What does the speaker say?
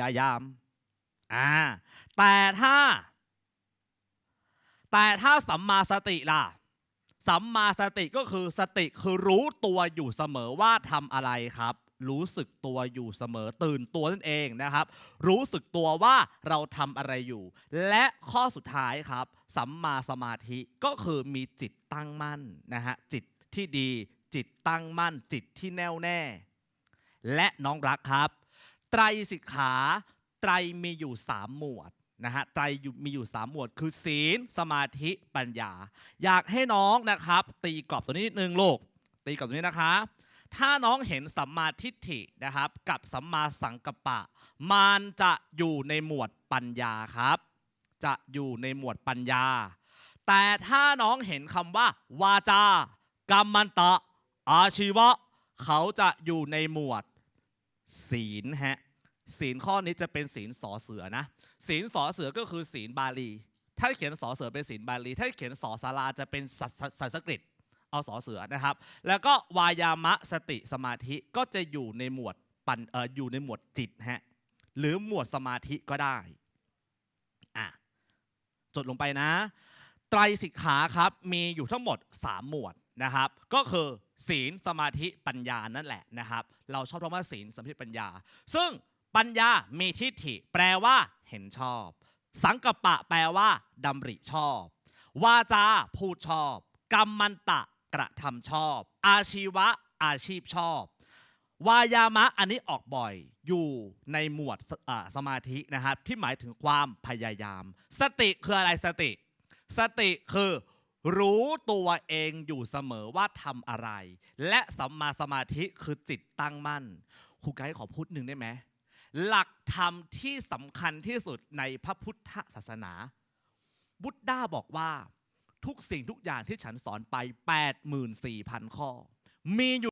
ยายามอ่าแต่ถ้า แต่ถ้าสัมมาสติล่ะ สัมมาสติก็คือสติคือรู้ตัวอยู่เสมอว่าทำอะไรครับ รู้สึกตัวอยู่เสมอตื่นตัวนั่นเองนะครับ รู้สึกตัวว่าเราทำอะไรอยู่ และข้อสุดท้ายครับ สัมมาสมาธิก็คือมีจิตตั้งมั่นนะฮะจิตที่ดีจิตตั้งมั่นจิตที่แน่วแน่ และน้องรักครับ ไตรสิกขา ไตรมีอยู่สามหมวดนะฮะไตรมีอยู่สามหมวด คือศีล สมาธิปัญญา อยากให้น้องนะครับ ตีกรอบตัวนี้นิดนึงลูกตีกรอบตัวนี้นะคะ ถ้าน้องเห็นสัมมาทิฏฐินะครับ กับสัมมาสังกัปปะ มันจะอยู่ในหมวดปัญญาครับ จะอยู่ในหมวดปัญญา แต่ถ้าน้องเห็นคำว่า วาจากรรมันตะ อาชีวะ เขาจะอยู่ในหมวด ศีลฮะศีลข้อนี้จะเป็นศีลสอเสือนะศีลสอเสือก็คือศีลบาลี ถ้าเขียนสอเสือเป็นศีลบาลี ถ้าเขียนสอสาราจะเป็นสัสสันสกฤตเอาสอเสือนะครับ แล้วก็วายามะสติสมาธิก็จะอยู่ในหมวดปันเอออยู่ในหมวดจิตฮะหรือหมวดสมาธิก็ได้อะจดลงไปนะ ไตรสิกขาครับมีอยู่ทั้งหมด 3 หมวด นะครับ ก็คือศีลสมาธิปัญญานั่นแหละนะครับ เราชอบคำว่าศีลสมาธิปัญญา ซึ่งปัญญามีทิฏฐิ แปลว่าเห็นชอบ สังกปะแปลว่าดำริชอบ วาจาพูดชอบกรรมมันตะกระทำชอบ อาชีวะอาชีพชอบ วายามะอันนี้ออกบ่อยอยู่ในหมวดสมาธินะครับที่หมายถึงความพยายาม สติคืออะไรสติ สติคือ รู้ตัวเองอยู่เสมอว่าทำอะไร และสัมมาสมาธิคือจิตตั้งมั่นครูไกด์ขอพูดหนึ่งได้ไหมหลักธรรมที่สำคัญที่สุดในพระพุทธศาสนา บุตด้าบอกว่าทุกสิ่งทุกอย่างที่ฉันสอนไป 84,000 ข้อ มีอยู่